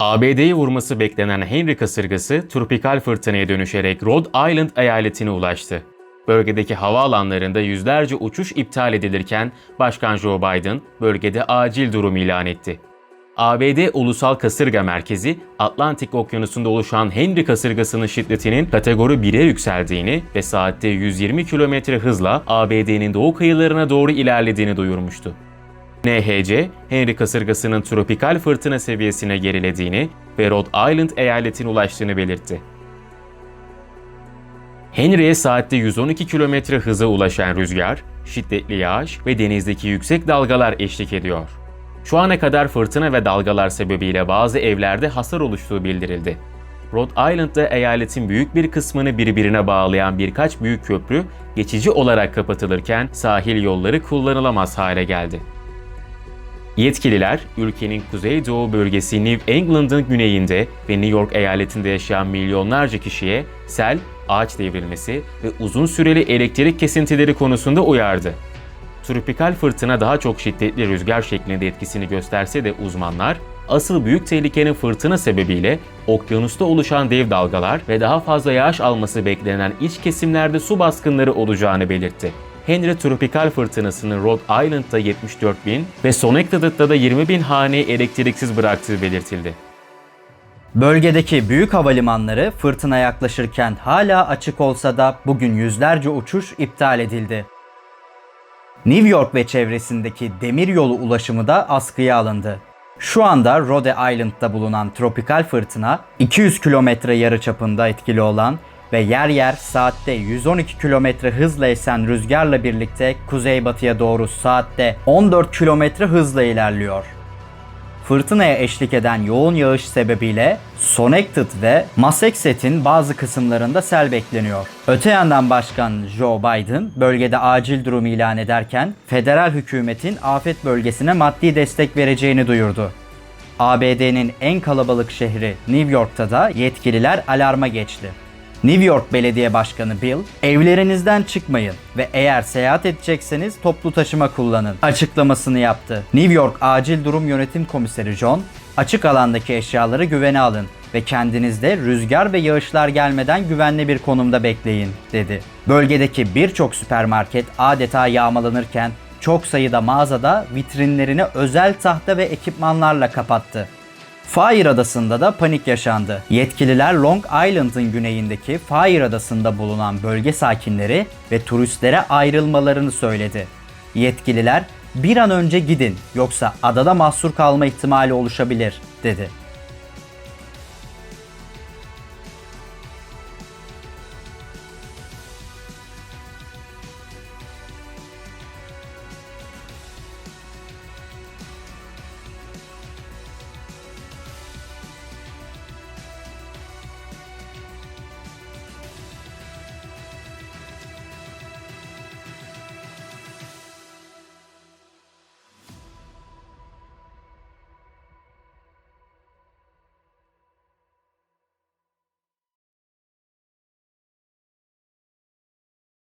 ABD'yi vurması beklenen Henry kasırgası tropikal fırtınaya dönüşerek Rhode Island eyaletine ulaştı. Bölgedeki havaalanlarında yüzlerce uçuş iptal edilirken Başkan Joe Biden bölgede acil durum ilan etti. ABD Ulusal Kasırga Merkezi, Atlantik Okyanusu'nda oluşan Henry kasırgasının şiddetinin kategori 1'e yükseldiğini ve saatte 120 km hızla ABD'nin doğu kıyılarına doğru ilerlediğini duyurmuştu. NHC, Henry kasırgasının tropikal fırtına seviyesine gerilediğini ve Rhode Island eyaletine ulaştığını belirtti. Henry'e saatte 112 km hıza ulaşan rüzgar, şiddetli yağış ve denizdeki yüksek dalgalar eşlik ediyor. Şu ana kadar fırtına ve dalgalar sebebiyle bazı evlerde hasar oluştuğu bildirildi. Rhode Island'da eyaletin büyük bir kısmını birbirine bağlayan birkaç büyük köprü geçici olarak kapatılırken sahil yolları kullanılamaz hale geldi. Yetkililer, ülkenin kuzeydoğu bölgesi New England'ın güneyinde ve New York eyaletinde yaşayan milyonlarca kişiye sel, ağaç devrilmesi ve uzun süreli elektrik kesintileri konusunda uyardı. Tropikal fırtına daha çok şiddetli rüzgar şeklinde etkisini gösterse de uzmanlar, asıl büyük tehlikenin fırtına sebebiyle okyanusta oluşan dev dalgalar ve daha fazla yağış alması beklenen iç kesimlerde su baskınları olacağını belirtti. Henry tropikal fırtınasının Rhode Island'da 74 bin ve Connecticut'ta da 20 bin haneyi elektriksiz bıraktığı belirtildi. Bölgedeki büyük havalimanları fırtına yaklaşırken hala açık olsa da bugün yüzlerce uçuş iptal edildi. New York ve çevresindeki demiryolu ulaşımı da askıya alındı. Şu anda Rhode Island'da bulunan tropikal fırtına 200 kilometre yarıçapında etkili olan ve yer yer saatte 112 kilometre hızla esen rüzgarla birlikte kuzeybatıya doğru saatte 14 kilometre hızla ilerliyor. Fırtınaya eşlik eden yoğun yağış sebebiyle Connecticut ve Massachusetts'in bazı kısımlarında sel bekleniyor. Öte yandan Başkan Joe Biden bölgede acil durum ilan ederken federal hükümetin afet bölgesine maddi destek vereceğini duyurdu. ABD'nin en kalabalık şehri New York'ta da yetkililer alarma geçti. New York Belediye Başkanı Bill, evlerinizden çıkmayın ve eğer seyahat edecekseniz toplu taşıma kullanın açıklamasını yaptı. New York Acil Durum Yönetim Komiseri John, açık alandaki eşyaları güvene alın ve kendinizde rüzgar ve yağışlar gelmeden güvenli bir konumda bekleyin dedi. Bölgedeki birçok süpermarket adeta yağmalanırken çok sayıda mağazada vitrinlerini özel tahta ve ekipmanlarla kapattı. Fire Adası'nda da panik yaşandı. Yetkililer Long Island'ın güneyindeki Fire Adası'nda bulunan bölge sakinleri ve turistlere ayrılmalarını söyledi. Yetkililer bir an önce gidin yoksa adada mahsur kalma ihtimali oluşabilir dedi.